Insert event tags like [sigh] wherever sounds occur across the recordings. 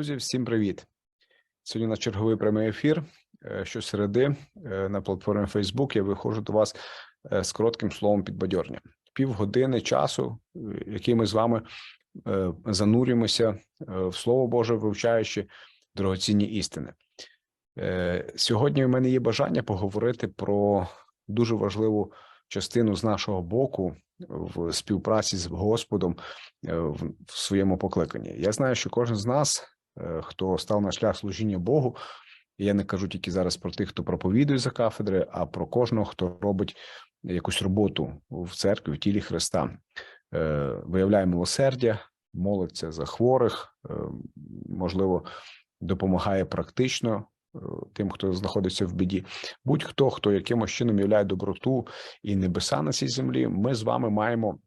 Друзі, всім привіт! Сьогодні на черговий прямий ефір. Е, Щосереди е, на платформі Facebook я виходжу до вас е, з коротким словом підбадьорення. Півгодини часу, який ми з вами занурюємося в Слово Боже, вивчаючи дорогоцінні істини. Сьогодні в мене є бажання поговорити про дуже важливу частину з нашого боку в співпраці з Господом в своєму покликанні. Я знаю, що кожен з нас, хто став на шлях служіння Богу, і я не кажу тільки зараз про тих, хто проповідує за кафедри, а про кожного, хто робить якусь роботу в церкві, в тілі Христа, Е, виявляє милосердя, молиться за хворих, е, можливо, допомагає практично е, тим, хто знаходиться в біді. Будь-хто, хто якимось чином являє доброту і небеса на цій землі, ми з вами маємо,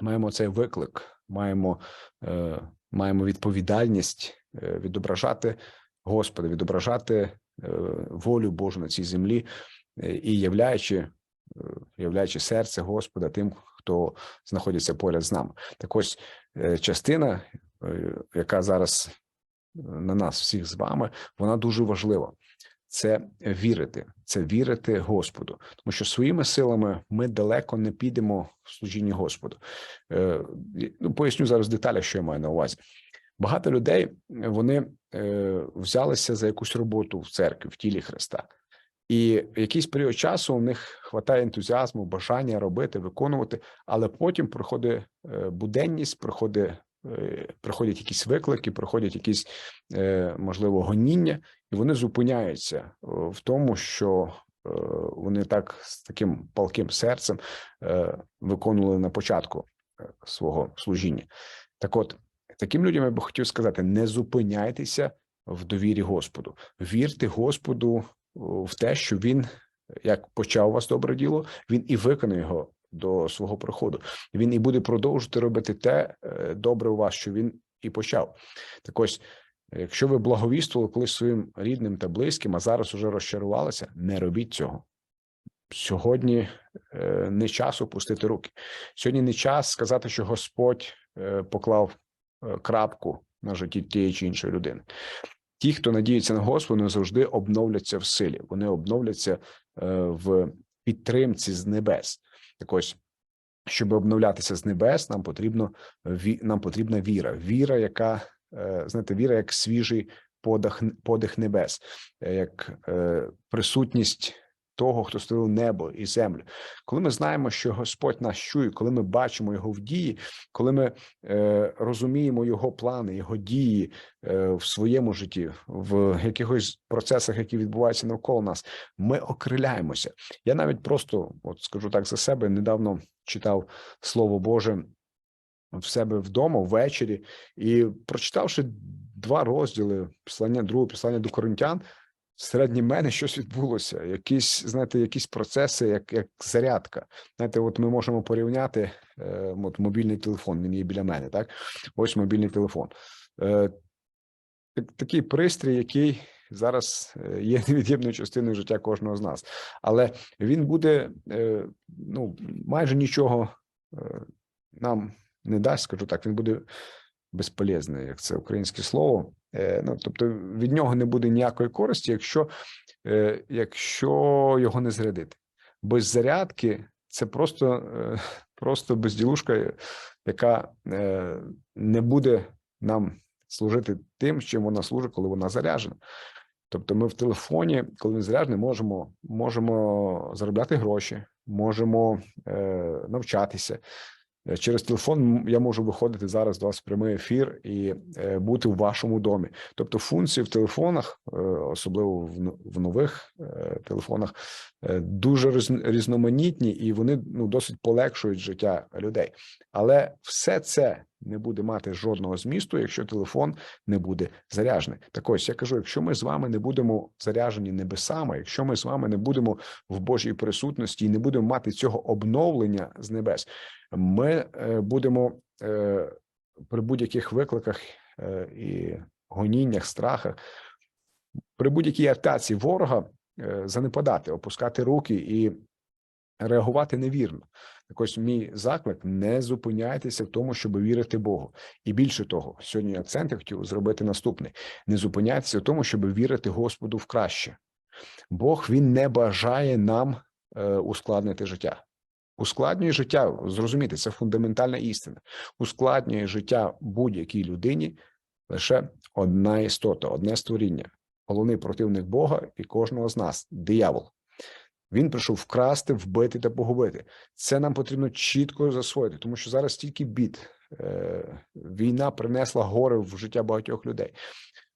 маємо цей виклик, маємо, е, маємо відповідальність е, відображати Господа, відображати е, волю Божу на цій землі е, і являючи, е, являючи серце Господа тим, хто знаходиться поряд з нами. Так ось е, частина, е, яка зараз е, на нас всіх з вами, вона дуже важлива. Це вірити, це вірити Господу, тому що своїми силами ми далеко не підемо в служінні Господу. Е, Ну, поясню зараз деталі, що я маю на увазі. Багато людей вони е, взялися за якусь роботу в церкві, в тілі Христа, і якийсь період часу у них хватає ентузіазму, бажання робити, виконувати, але потім приходить е, буденність, приходить, е, приходять якісь виклики, приходять якісь е, можливо гоніння, і вони зупиняються в тому, що вони так з таким палким серцем виконували на початку свого служіння. Так, от таким людям я би хотів сказати: не зупиняйтеся в довірі Господу, вірте Господу в те, що він як почав у вас добре діло, він і виконає його до свого приходу. Він і буде продовжувати робити те е, добре у вас, що він і почав. Так ось, якщо ви благовіствували колись своїм рідним та близьким, а зараз уже розчарувалися, не робіть цього. Сьогодні е, не час опустити руки. Сьогодні не час сказати, що Господь е, поклав е, крапку на житті тієї чи іншої людини. Ті, хто надіється на Господа, завжди обновляться в силі. Вони обновляться е, в підтримці з небес. Так ось, щоб обновлятися з небес, нам потрібно нам потрібна віра. Віра, яка е, знаєте, віра як свіжий подих, подих небес, е, як е, присутність того, хто створив небо і землю. Коли ми знаємо, що Господь нас чує, коли ми бачимо його в дії, коли ми е, розуміємо його плани, його дії е, в своєму житті, в якихось процесах, які відбуваються навколо нас, ми окриляємося. Я навіть просто, от скажу так за себе, недавно читав Слово Боже в себе вдома ввечері, і прочитавши два розділи послання, другого послання до коринтян, всередині мене щось відбулося. Якісь, знаєте, якісь процеси, як, як зарядка. Знаєте, от ми можемо порівняти е, от мобільний телефон. Він є біля мене. Так, ось мобільний телефон. Е, так- такий пристрій, який зараз е, є [laughs] невід'ємною частиною життя кожного з нас, але він буде е, ну майже нічого е, нам не дасть, скажу так. Він буде безполезний, як це українське слово. Е, Ну тобто від нього не буде ніякої користі, якщо, е, якщо його не зарядити. Без зарядки це просто, е, просто безділушка, яка не буде нам служити тим, чим вона служить, коли вона заряджена. Тобто, ми в телефоні, коли він заряджений, можемо, можемо заробляти гроші, можемо е, навчатися. Е, Через телефон я можу виходити зараз до вас в прямий ефір і е, бути в вашому домі. Тобто, функції в телефонах, е, особливо в, нових телефонах, дуже різн- різноманітні і вони ну досить полегшують життя людей. Але все це не буде мати жодного змісту, якщо телефон не буде заряджений. Так ось я кажу: якщо ми з вами не будемо заряджені небесами, якщо ми з вами не будемо в Божій присутності і не будемо мати цього обновлення з небес, ми е, будемо е, при будь-яких викликах е, і гоніннях, страхах, при будь-якій атаці ворога занепадати, опускати руки і реагувати невірно. Так ось мій заклик: не зупиняйтеся в тому, щоб вірити Богу. І більше того, сьогодні акцент я хотів зробити наступний: не зупиняйтеся в тому, щоб вірити Господу в краще. Бог він не бажає нам е, ускладнити життя. Ускладнює життя, зрозуміти, це фундаментальна істина. Ускладнює життя будь-якій людині лише одна істота, одне створіння, головний противник Бога і кожного з нас диявол. Він прийшов вкрасти, вбити та погубити. Це нам потрібно чітко засвоїти, тому що зараз стільки бід. Е, Війна принесла гори в життя багатьох людей,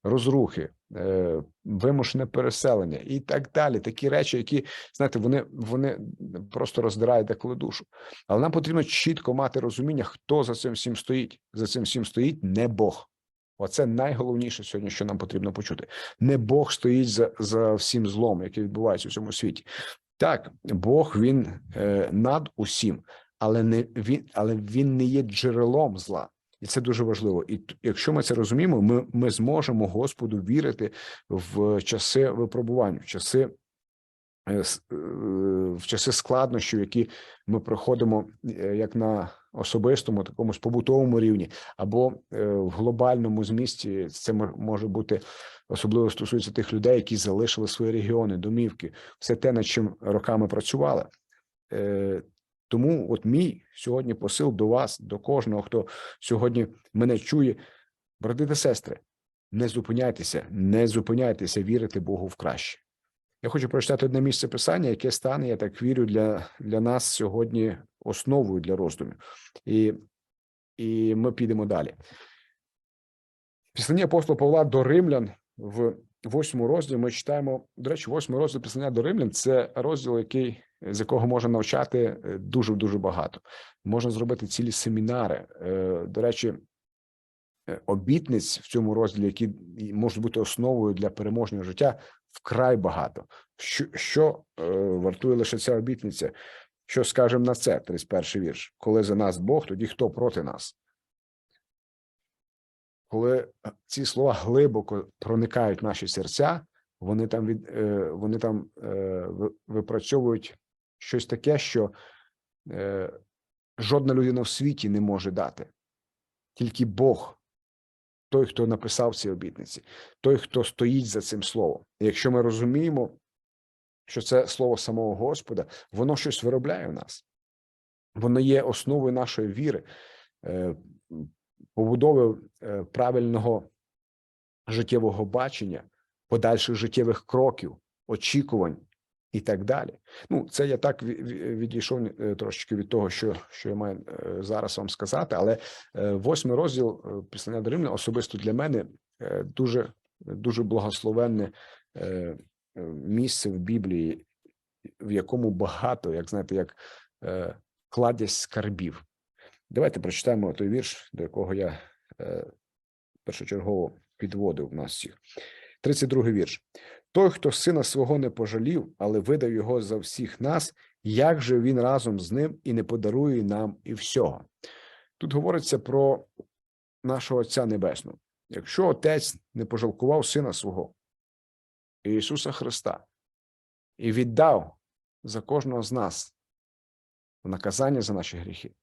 розрухи, е, вимушене переселення і так далі. Такі речі, які знаєте, вони, вони просто роздирають деколи душу. Але нам потрібно чітко мати розуміння, хто за цим всім стоїть. За цим всім стоїть не Бог. Оце найголовніше сьогодні, що нам потрібно почути. Не Бог стоїть за за всім злом, який відбувається у цьому світі. Так, Бог він е, над усім, але не він, але він не є джерелом зла, і це дуже важливо. І якщо ми це розуміємо, ми, ми зможемо Господу вірити в часи випробувань, в часи. Е, е, в часи складнощів, які ми проходимо е, як на особистому, такому побутовому рівні, або в глобальному змісті, це може бути особливо стосується тих людей, які залишили свої регіони, домівки, все те, над чим роками працювали. Тому, от мій сьогодні посил до вас, до кожного, хто сьогодні мене чує, брати та сестри, не зупиняйтеся, не зупиняйтеся вірити Богу в краще. Я хочу прочитати одне місце писання, яке стане, я так вірю, для для нас сьогодні основою для роздумів. І і ми підемо далі. Післання апостола Павла до Римлян в восьмому розділі ми читаємо. До речі, восьмий розділ післання до Римлян це розділ, який з якого можна навчати дуже дуже багато. Можна зробити цілі семінари. Е, до речі, е, обітниць в цьому розділі, які можуть бути основою для переможного життя, вкрай багато. Що що е, вартує лише ця обітниця? Що скажемо на це? 31 вірш. Коли за нас Бог, тоді хто проти нас? Коли ці слова глибоко проникають в наші серця, вони там від е, вони там е, випрацьовують щось таке, що е, жодна людина в світі не може дати. Тільки Бог той, хто написав ці обітниці, той, хто стоїть за цим словом. І якщо ми розуміємо, що це слово самого Господа, воно щось виробляє в нас, воно є основою нашої віри, е, побудови е, правильного життєвого бачення, подальших життєвих кроків, очікувань і так далі. Ну, це я так відійшов е, трошечки від того, що що я маю е, зараз вам сказати, але е, восьмий розділ післання до Римлян особисто для мене дуже дуже благословенне місце в Біблії, в якому багато, як знаєте, як кладязь скарбів. Давайте прочитаємо той вірш, до якого я першочергово підводив нас всіх. 32 вірш. Той, хто сина свого не пожалів, але видав його за всіх нас, як же він разом з ним і не подарує нам і всього? Тут говориться про нашого Отця Небесного. Якщо Отець не пожалкував сина свого, Ісуса Христа, і віддав за кожного з нас наказання за наші гріхи,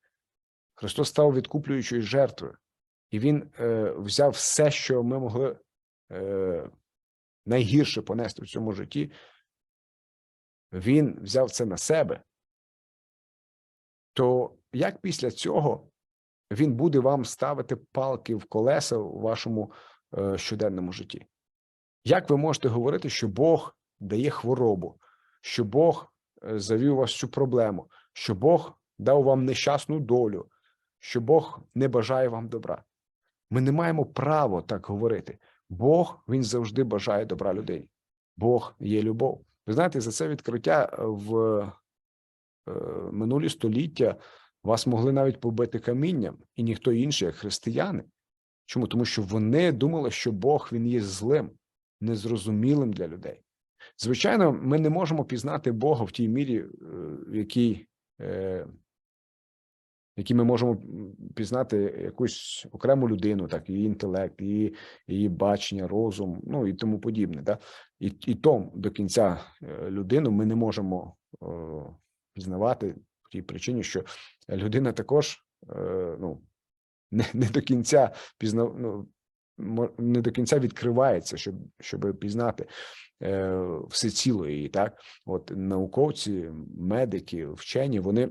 Христос став відкуплюючою жертвою, і Він е, взяв все, що ми могли. Е, найгірше понести в цьому житті, він взяв це на себе, то як після цього він буде вам ставити палки в колеса у вашому е, щоденному житті? Як ви можете говорити, що Бог дає хворобу, що Бог е, завів вас цю проблему, що Бог дав вам нещасну долю, що Бог не бажає вам добра? Ми не маємо права так говорити. Бог він завжди бажає добра людей. Бог є любов. Ви знаєте, за це відкриття в е, минулі століття вас могли навіть побити камінням, і ніхто інший, як християни. Чому? Тому що вони думали, що Бог він є злим, незрозумілим для людей. Звичайно, ми не можемо пізнати Бога в тій мірі, е, в якій е, які ми можемо пізнати якусь окрему людину, так її інтелект, її її бачення, розум, ну і тому подібне. Да? І і то до кінця е, людину ми не можемо пізнавати по тій причині, що людина також е, ну, не, не до кінця пізна, ну, не до кінця відкривається, щоб, щоб пізнати е, все ціло її. Так, от науковці, медики, вчені, вони,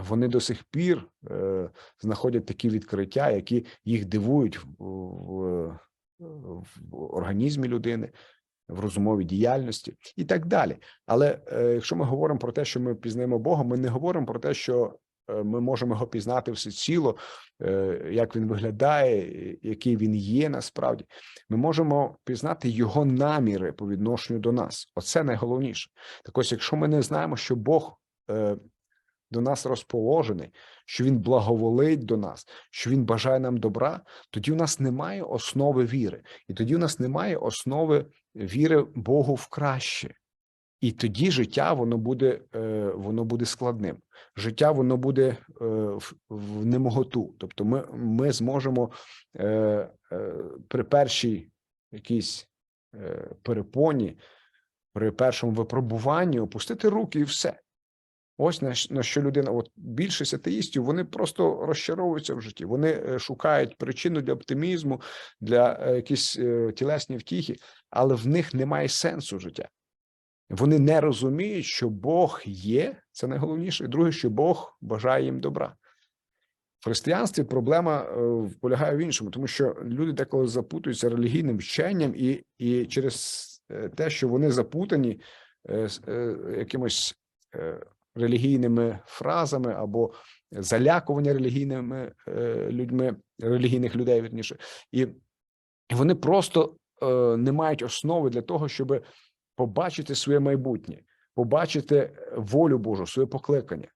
вони до сих пір е, знаходять такі відкриття, які їх дивують в, в, в організмі людини. В розумовій діяльності і так далі. Але е, якщо ми говоримо про те, що ми пізнаємо Бога, ми не говоримо про те, що е, ми можемо його пізнати всеціло, е, як він виглядає, який він є насправді. Ми можемо пізнати його наміри по відношенню до нас. Оце найголовніше. Так ось, якщо ми не знаємо, що Бог е, до нас розположений, що він благоволить до нас, що він бажає нам добра, тоді у нас немає основи віри, і тоді у нас немає основи віри Богу в краще. І тоді життя воно буде, е, воно буде складним. Життя воно буде е, в, в немоготу. Тобто, ми, ми зможемо е, при першій якійсь перепоні, при першому випробуванні опустити руки і все. Ось на, на що людина, от більшість атеїстів, вони просто розчаровуються в житті. Вони е, шукають причину для оптимізму, для е, якісь е, тілесні втіхи, але в них немає сенсу життя. Вони не розуміють, що Бог є, це найголовніше. І друге, що Бог бажає їм добра. В християнстві проблема е, полягає в іншому, тому що люди деколи запутуються релігійним вченням, і, і через е, те, що вони запутані е, е, якимось е, релігійними фразами або залякування релігійними е, людьми, релігійних людей, вірніше, і, вони просто е, не мають основи для того, щоб побачити своє майбутнє, побачити волю Божу, своє покликання.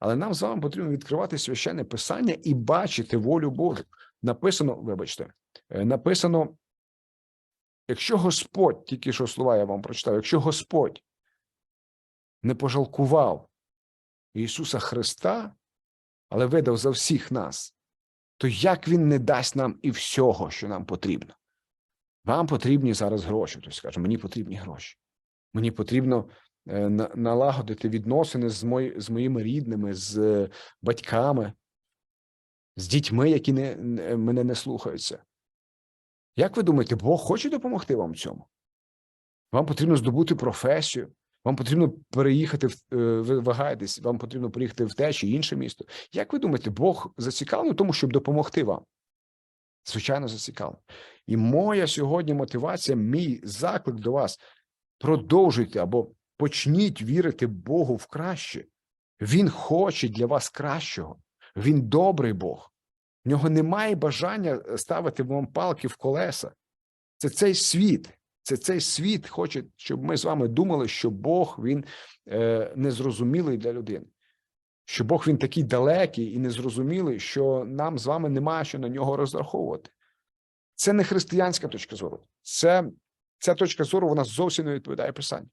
Але нам з вами потрібно відкривати священне писання і бачити волю Божу. Написано, вибачте, е, написано, якщо Господь, тільки що слова я вам прочитав, якщо Господь не пожалкував Ісуса Христа, але видав за всіх нас, то як Він не дасть нам і всього, що нам потрібно? Вам потрібні зараз гроші. Хтось скаже, мені потрібні гроші. Мені потрібно е, на- налагодити відносини з, мої, з моїми рідними, з е, батьками, з дітьми, які не- мене не слухаються. Як ви думаєте, Бог хоче допомогти вам в цьому? Вам потрібно здобути професію, вам потрібно переїхати е, ви вагаєтесь, вам потрібно приїхати в те чи інше місто. Як ви думаєте, Бог зацікавлений в тому, щоб допомогти вам? Звичайно, зацікавлений. І моя сьогодні мотивація, мій заклик до вас: продовжуйте або почніть вірити Богу в краще. Він хоче для вас кращого. Він добрий Бог. В нього немає бажання ставити вам палки в колеса. Це цей світ. Це цей світ хоче, щоб ми з вами думали, що Бог він е, незрозумілий для людини. Що Бог він такий далекий і незрозумілий, що нам з вами немає що на нього розраховувати. Це не християнська точка зору. Це ця точка зору вона зовсім не відповідає Писанню.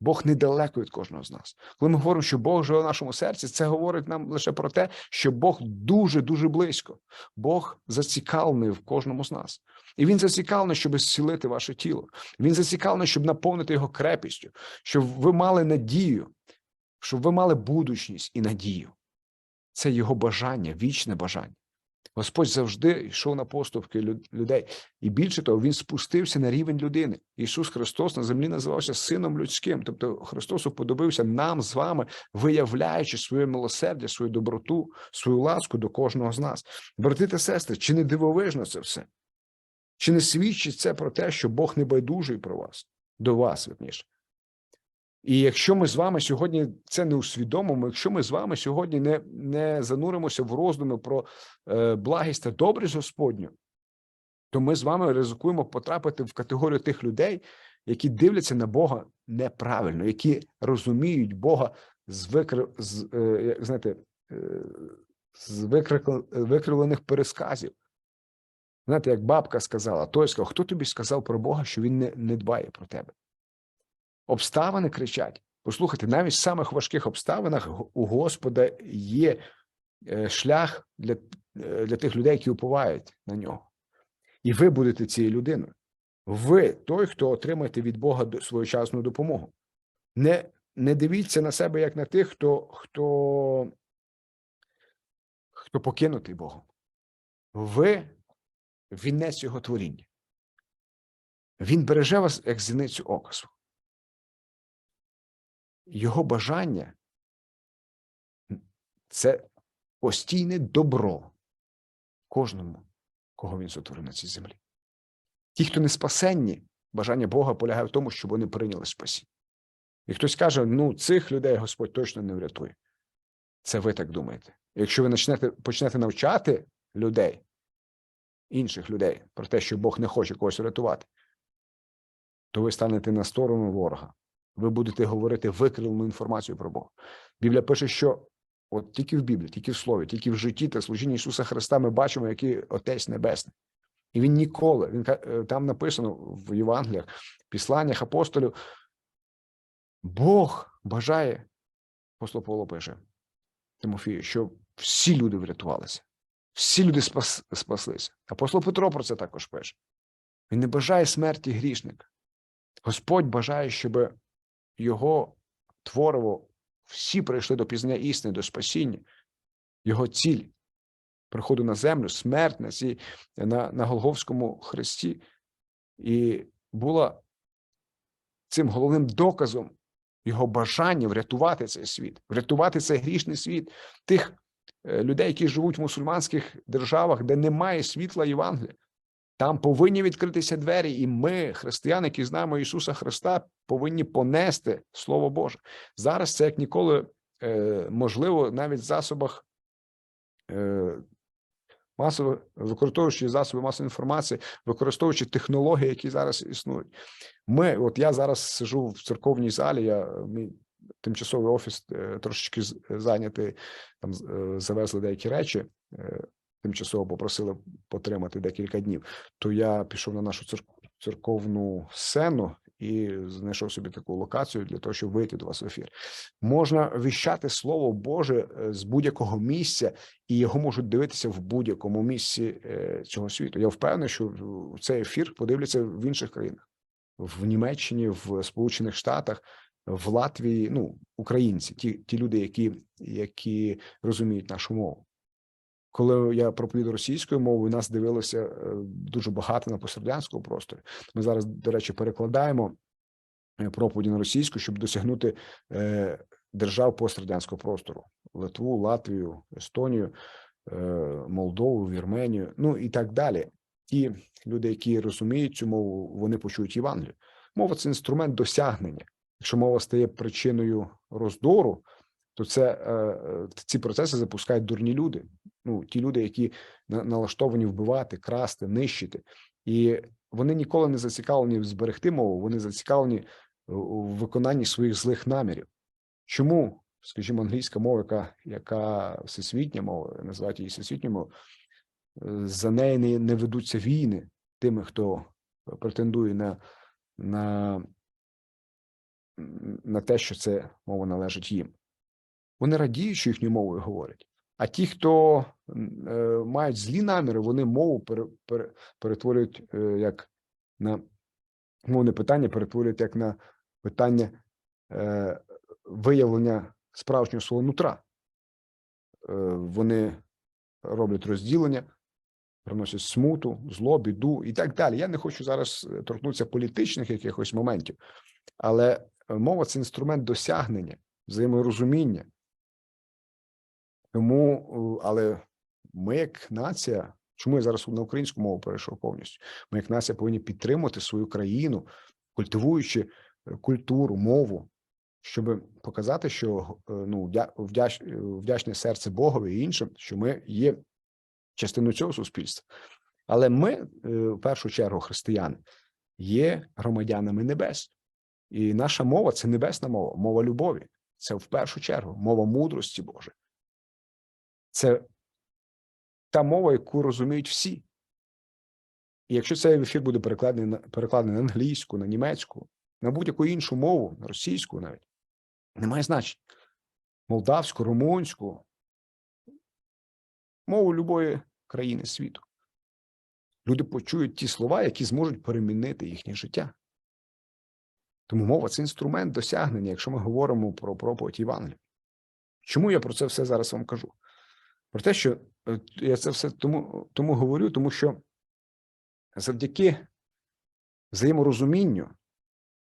Бог недалеко від кожного з нас. Коли ми говоримо, що Бог живе в нашому серці, це говорить нам лише про те, що Бог дуже дуже близько. Бог зацікавлений в кожному з нас, і він зацікавлений, щоб зцілити ваше тіло. Він зацікавлений, щоб наповнити його крепістю, щоб ви мали надію, щоб ви мали будучність і надію. Це його бажання, вічне бажання. Господь завжди йшов на поступки людей, і більше того, він спустився на рівень людини. Ісус Христос на землі називався Сином людським. Тобто Христос уподобився нам з вами, виявляючи своє милосердя, свою доброту, свою ласку до кожного з нас. Брати та сестри, чи не дивовижно це все? Чи не свідчить це про те, що Бог не байдужий про вас, до вас, верніше? І якщо ми з вами сьогодні це не усвідомимо, якщо ми з вами сьогодні не, не зануримося в роздуми про е, благість та добрість Господню, то ми з вами ризикуємо потрапити в категорію тих людей, які дивляться на Бога неправильно, які розуміють Бога з викр... з, е, знаєте, е, з викрик- викривлених пересказів. Знаєте, як бабка сказала, той сказав, хто тобі сказав про Бога, що він не, не дбає про тебе? Обставини кричать. Послухайте, навіть в самих важких обставинах у Господа є е, шлях для, е, для тих людей, які уповають на нього. І ви будете цією людиною. Ви той, хто отримаєте від Бога своєчасну допомогу. Не не дивіться на себе як на тих, хто, хто, хто покинутий Богом. Ви вінець його творіння. Він береже вас як зіницю ока. Його бажання це постійне добро кожному, кого він сотворив на цій землі. Ті, хто не спасенні, бажання Бога полягає в тому, щоб вони прийняли спасіння. І хтось каже: ну, цих людей Господь точно не врятує. Це ви так думаєте. Якщо ви почнете, почнете навчати людей, інших людей, про те, що Бог не хоче когось врятувати, то ви станете на сторону ворога. Ви будете говорити викривлену інформацію про Бога. Біблія пише, що от тільки в Біблії, тільки в Слові, тільки в житті та служінні Ісуса Христа ми бачимо, який Отець Небесний. І він ніколи, він е, там написано в Євангеліях, післаннях апостолів, Бог бажає, апостол Павло пише Тимофію, щоб всі люди врятувалися, всі люди спас, спаслися. Апостол Петро про це також пише. Він не бажає смерті грішника. Господь бажає, щоб його твориво всі прийшли до пізнання істини, до спасіння. Його ціль приходу на землю, смерть на, на, на Голговському хресті, і була цим головним доказом його бажання врятувати цей світ, врятувати цей грішний світ тих людей, які живуть в мусульманських державах, де немає світла Євангелія. Там повинні відкритися двері, і ми, християни, які знаємо Ісуса Христа, повинні понести Слово Боже. Зараз це як ніколи е, можливо навіть в засобах е, масово використовуючи засоби масової інформації, використовуючи технології, які зараз існують. Ми, от я зараз сижу в церковній залі, я тимчасовий офіс е, трошечки зайнятий, там е, завезли деякі речі. е, Тимчасово попросили потримати декілька днів. То я пішов на нашу цер- церковну сцену і знайшов собі таку локацію для того, щоб вийти до вас в ефір. Можна віщати слово Боже з будь-якого місця, і його можуть дивитися в будь-якому місці цього світу. Я впевнений, що цей ефір подивляться в інших країнах, в Німеччині, в Сполучених Штатах, в Латвії. Ну, українці, ті, ті люди, які, які розуміють нашу мову. Коли я проповідав російською мовою, нас дивилося е, дуже багато на пострадянському просторі. Ми зараз, до речі, перекладаємо е, проповіді на російську, щоб досягнути е, держав пострадянського простору: Литву, Латвію, Естонію, Молдову, Вірменію, ну і так далі. Ті люди, які розуміють цю мову, вони почують Євангелію. Мова це інструмент досягнення. Якщо мова стає причиною роздору, то це е, е, ці процеси запускають дурні люди. Ну, ті люди, які налаштовані вбивати, красти, нищити, і вони ніколи не зацікавлені зберегти мову, вони зацікавлені у виконанні своїх злих намірів. Чому, скажімо, англійська мова, яка, яка всесвітня мова, називають її всесвітньою мовою, е, за неї не, не ведуться війни тими, хто претендує на, на, на те, що це мова належить їм. Вони радіють, що їхньою мовою говорять. А ті, хто е, мають злі наміри, вони мову пере, пере, перетворюють е, як на мовне питання, перетворюють як на питання е, виявлення справжнього свого нутра. Е, вони роблять розділення, приносять смуту, зло, біду і так далі. Я не хочу зараз е, торкнутися політичних якихось моментів, але мова це інструмент досягнення, взаєморозуміння. Тому, е, але ми, як нація, чому я зараз на українську мову перейшов повністю? Ми, як нація, повинні підтримувати свою країну, культивуючи е, культуру, мову, щоб показати, що е, ну вдяч, е, вдячне серце Богові і іншим, що ми є частиною цього суспільства. Але ми, е, в першу чергу, християни, є громадянами небес, і наша мова це небесна мова, мова любові. Це в першу чергу мова мудрості Божої. Це та мова, яку розуміють всі. І якщо цей ефір буде перекладений перекладений на англійську, на німецьку, на будь-яку іншу мову, на російську навіть, немає значення. Молдавську, румунську, мову любої країни світу. Люди почують ті слова, які зможуть перемінити їхнє життя. Тому мова це інструмент досягнення, якщо ми говоримо про проповідь Євангелія. Чому я про це все зараз вам кажу? Про те, що е, я це все тому, тому говорю, тому що завдяки взаєморозумінню,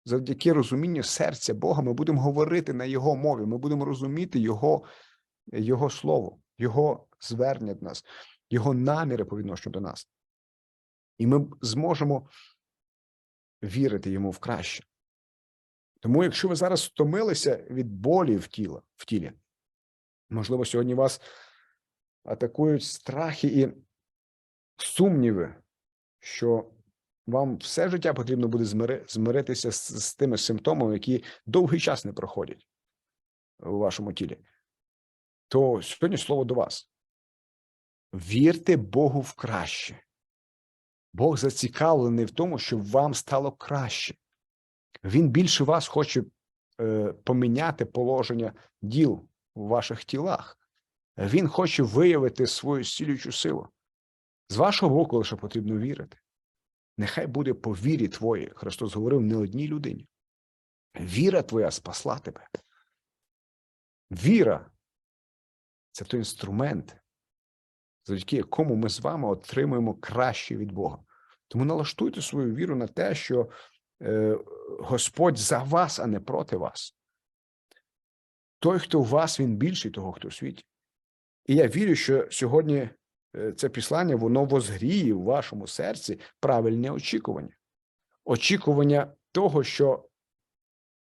завдяки розумінню серця Бога, ми будемо говорити на Його мові, ми будемо розуміти Його, Його слово, Його звернення до нас, Його наміри по відношенню до нас. І ми зможемо вірити йому в краще. Тому, якщо ви зараз втомилися від болі в тіла, в тілі, можливо, сьогодні вас атакують страхи і сумніви, що вам все життя потрібно буде змири, змиритися з, з тими симптомами, які довгий час не проходять у вашому тілі, то сьогодні слово до вас. Вірте Богу в краще. Бог зацікавлений в тому, щоб вам стало краще. Він більше вас хоче е, поміняти положення діл у ваших тілах. Він хоче виявити свою зцілюючу силу. З вашого боку лише потрібно вірити. Нехай буде по вірі твоїй. Христос говорив не одній людині. Віра твоя спасла тебе. Віра це той інструмент, завдяки якому ми з вами отримуємо краще від Бога. Тому налаштуйте свою віру на те, що Господь за вас, а не проти вас. Той, хто у вас, він більший того, хто у світі. І я вірю, що сьогодні е, це післання воно возгріє у вашому серці правильне очікування. Очікування того, що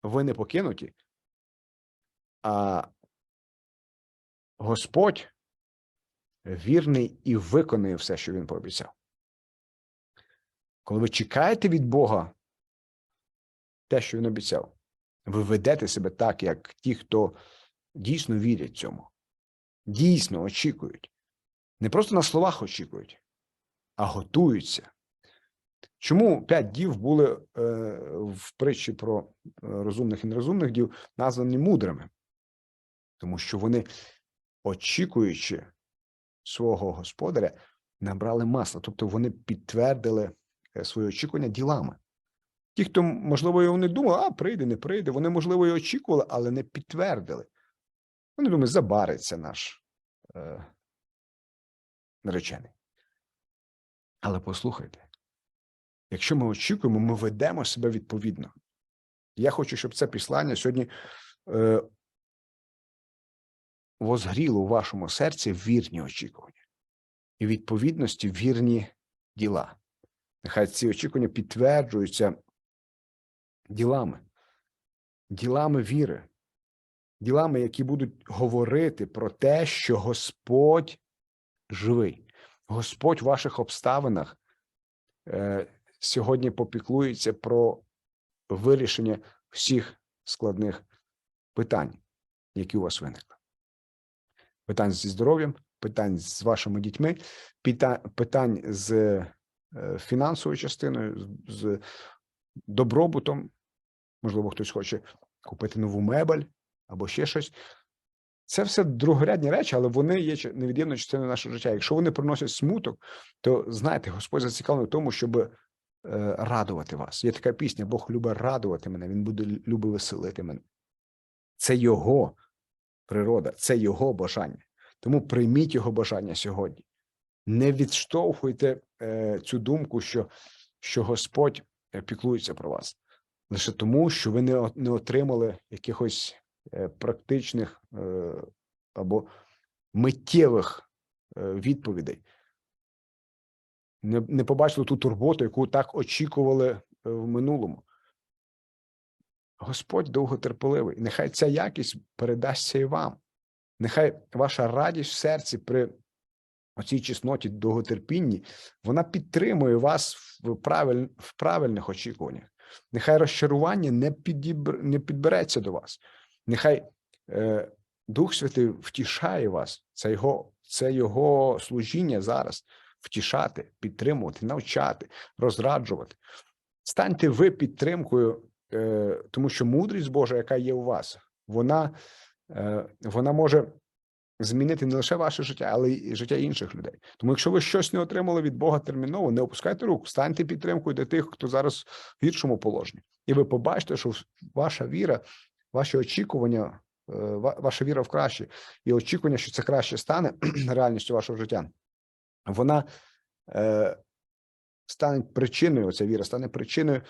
ви не покинуті, а Господь вірний і виконує все, що він пообіцяв. Коли ви чекаєте від Бога те, що він обіцяв, ви ведете себе так, як ті, хто дійсно вірять цьому, дійсно очікують. Не просто на словах очікують, а готуються. Чому п'ять дів були е, в притчі про е, розумних і нерозумних дів названі мудрими? Тому що вони, очікуючи свого господаря, набрали масла, тобто вони підтвердили е, свої очікування ділами. Ті, хто, можливо, його не думав, а прийде, не прийде, вони, можливо, і очікували, але не підтвердили. Вони думають, забариться наш е, наречений. Але послухайте, якщо ми очікуємо, ми ведемо себе відповідно. Я хочу, щоб це післання сьогодні е, возгріло у вашому серці вірні очікування і відповідності вірні діла. Нехай ці очікування підтверджуються ділами, ділами віри, ділами, які будуть говорити про те, що Господь живий, Господь в ваших обставинах е, сьогодні попіклується про вирішення всіх складних питань, які у вас виникли. Питань зі здоров'ям, питань з вашими дітьми, питань з е, фінансовою частиною, з добробутом. Можливо, хтось хоче купити нову мебель або ще щось. Це все другорядні речі, але вони є невід'ємною частиною нашого життя. Якщо вони приносять смуток, то знаєте, Господь зацікавлений в тому, щоб е, радувати вас. Є така пісня: Бог любить радувати мене, Він буде любить веселити мене. Це Його природа, це Його бажання. Тому прийміть його бажання сьогодні. Не відштовхуйте е, цю думку, що, що Господь е, піклується про вас лише тому, що ви не, не отримали якихось е, практичних е, або миттєвих відповідей. Не, не побачили ту турботу, яку так очікували в минулому. Господь довготерпеливий. Нехай ця якість передасться і вам. Нехай ваша радість в серці при оцій чесноті довготерпінні, вона підтримує вас в правиль, в правильних очікуваннях. Нехай розчарування не підібр, не підбереться до вас. Нехай е, Дух Святий втішає вас. Це його, це його служіння зараз втішати, підтримувати, навчати, розраджувати. Станьте ви підтримкою, е, тому що мудрість Божа, яка є у вас, вона, е, вона може змінити не лише ваше життя, але й життя інших людей. Тому, якщо ви щось не отримали від Бога терміново, не опускайте руку, станьте підтримкою для тих, хто зараз в гіршому положенні. і ви побачите, що ваша віра, ваші очікування, е, ваша віра в краще, і очікування, що це краще стане [clears throat] реальністю вашого життя, вона е, стане причиною, ця віра стане причиною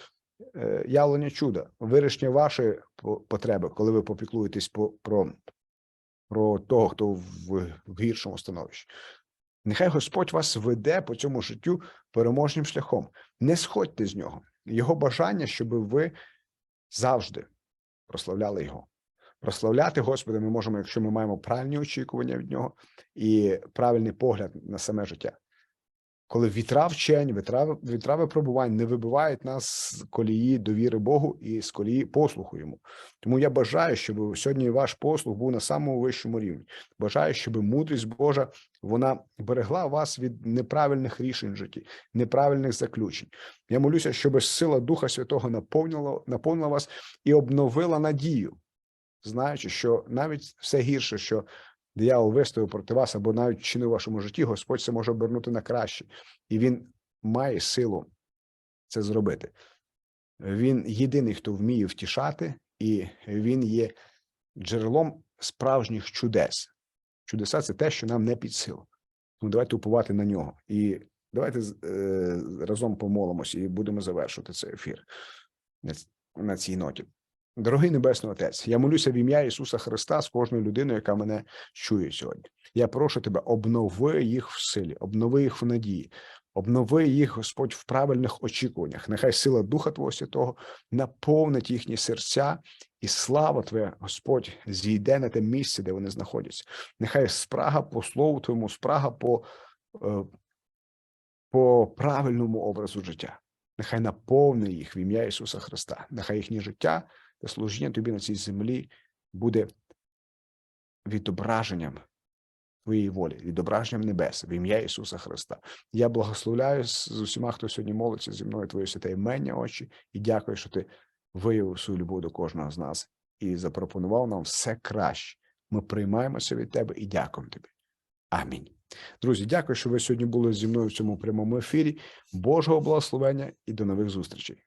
е, явлення чуда, вирішення вашої по- потреби, коли ви попіклуєтесь по, про, про того, хто в, гіршому становищі. Нехай Господь вас веде по цьому життю переможним шляхом. Не сходьте з нього. Його бажання, щоб ви завжди прославляли його. Прославляти Господа ми можемо, якщо ми маємо правильні очікування від нього і правильний погляд на саме життя. Коли вітра вчень, вітра, вітра випробувань не вибивають нас з колії довіри Богу і з колії послуху йому. Тому я бажаю, щоб сьогодні ваш послух був на самому вищому рівні. Бажаю, щоб мудрість Божа вона берегла вас від неправильних рішень в житті, неправильних заключень. Я молюся, щоб сила Духа Святого наповнила, наповнила вас і обновила надію, знаючи, що навіть все гірше, що диявол виставив проти вас, або навіть чинив у вашому житті, Господь це може обернути на краще, і він має силу це зробити. Він єдиний, хто вміє втішати, і він є джерелом справжніх чудес. Чудеса це те, що нам не під силу. Тому давайте уповати на нього. І давайте е, разом помолимося і будемо завершувати цей ефір на цій ноті. Дорогий Небесний Отець, я молюся в ім'я Ісуса Христа з кожною людиною, яка мене чує сьогодні. Я прошу тебе, обнови їх в силі, обнови їх в надії, обнови їх, Господь, в правильних очікуваннях. Нехай сила Духа Твого Святого наповнить їхні серця, і слава Твоя, Господь, зійде на те місце, де вони знаходяться. Нехай спрага по слову Твоєму, спрага по, е, по правильному образу життя. Нехай наповни їх в ім'я Ісуса Христа. Нехай їхнє життя служіння тобі на цій землі буде відображенням твоєї волі, відображенням небес в ім'я Ісуса Христа. Я благословляю з усіма, хто сьогодні молиться зі мною Твоє святе імення, очі, і дякую, що ти виявив свою любов до кожного з нас і запропонував нам все краще. Ми приймаємося від тебе і дякуємо тобі. Амінь. Друзі, дякую, що ви сьогодні були зі мною в цьому прямому ефірі. Божого благословення і до нових зустрічей.